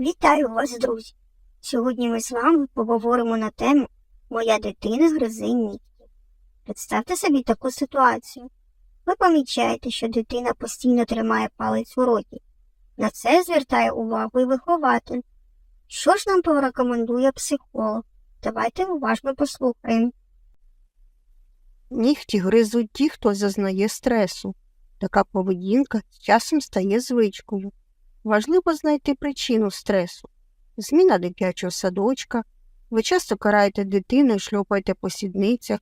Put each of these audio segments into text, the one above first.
Вітаю вас, друзі! Сьогодні ми з вами поговоримо на тему Моя дитина гризе нігті. Представте собі таку ситуацію. Ви помічаєте, що дитина постійно тримає палець у роті. На це звертає увагу і вихователь. Що ж нам порекомендує психолог? Давайте уважно послухаємо. Нігті гризуть ті, хто зазнає стресу. Така поведінка з часом стає звичкою. Важливо знайти причину стресу. Зміна дитячого садочка. Ви часто караєте дитину і шльопаєте по сідницях,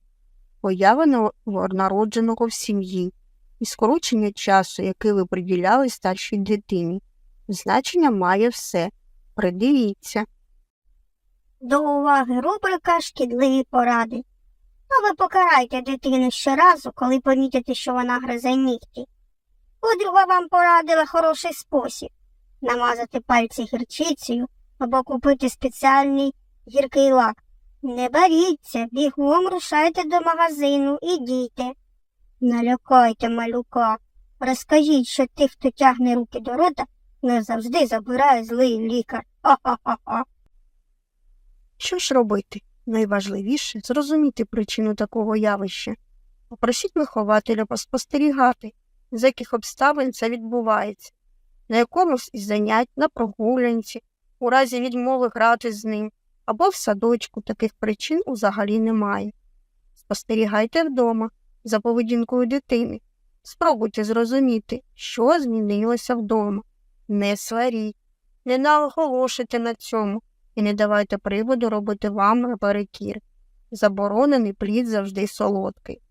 поява новонародженого в сім'ї і скорочення часу, який ви приділяли старшій дитині. Значення має все. Придивіться. До уваги рубрика Шкідливі поради. А ви покарайте дитину щоразу, коли помітите, що вона гризе нігті. Подруга вам порадила хороший спосіб намазати пальці гірчицею або купити спеціальний гіркий лак. Не боріться, бігом рушайте до магазину і. Налякайте малюка. Розкажіть, що тих, хто тягне руки до рота, не завжди забирає злий лікар. Ха-ха-ха-ха. Що ж робити? Найважливіше зрозуміти причину такого явища. Попросіть вихователя поспостерігати, з яких обставин це відбувається, на якомусь із занять, на прогулянці, у разі відмови грати з ним, або в садочку таких причин взагалі немає. Спостерігайте вдома за поведінкою дитини. Спробуйте зрозуміти, що змінилося вдома. Не сваріть, не наголошуйте на цьому і не давайте приводу робити вам наперекір. Заборонений плід завжди солодкий.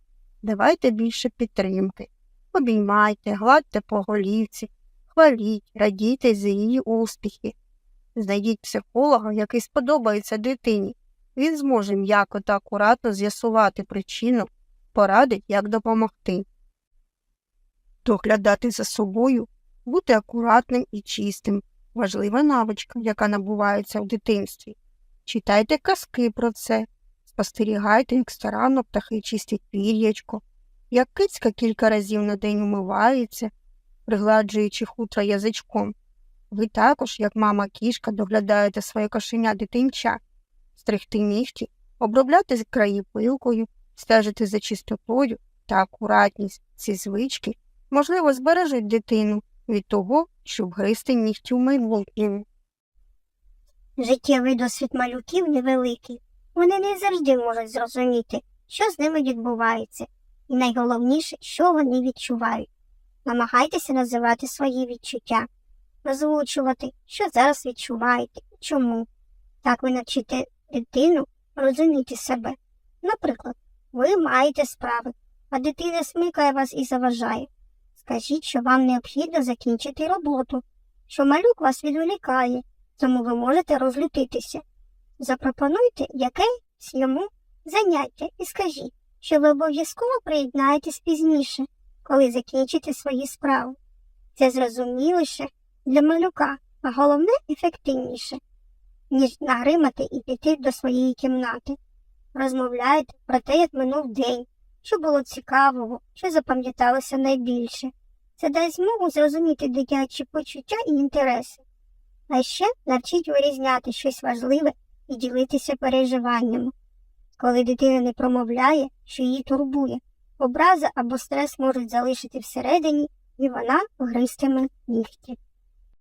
Давайте більше підтримки. Обіймайте, гладьте по голівці, хваліть, радійте за її успіхи. Знайдіть психолога, який сподобається дитині. Він зможе м'яко та акуратно з'ясувати причину, порадить, як допомогти. Доглядати за собою, бути акуратним і чистим, важлива навичка, яка набувається в дитинстві. Читайте казки про це, спостерігайте, як старанно птахи чистять пір'ячко, як кицька кілька разів на день умивається, пригладжуючи хутро язичком. Ви також, як мама кішка, доглядаєте своє кошеня дитинча, стригти нігті, обробляти краї пилкою, стежити за чистотою та акуратність. Ці звички, можливо, збережуть дитину від того, щоб гризти нігті в майбутньому. Життєвий досвід малюків невеликий. Вони не завжди можуть зрозуміти, що з ними відбувається, і найголовніше, що вони відчувають. Намагайтеся називати свої відчуття, озвучувати, що зараз відчуваєте і чому. Так ви навчите дитину розуміти себе. Наприклад, ви маєте справи, а дитина смикає вас і заважає. Скажіть, що вам необхідно закінчити роботу, що малюк вас відволікає, тому ви можете розлютитися. Запропонуйте якесь йому заняття і скажіть, що ви обов'язково приєднаєтесь пізніше, коли закінчите свої справи. Це зрозуміліше для малюка, а головне ефективніше, ніж нагримати і піти до своєї кімнати. Розмовляйте про те, як минув день, що було цікавого, що запам'яталося найбільше. Це дасть змогу зрозуміти дитячі почуття і інтереси. А ще навчіть вирізняти щось важливе і ділитися переживаннями. Коли дитина не промовляє, що її турбує, образа або стрес можуть залишити всередині, і вона гристиме нігті.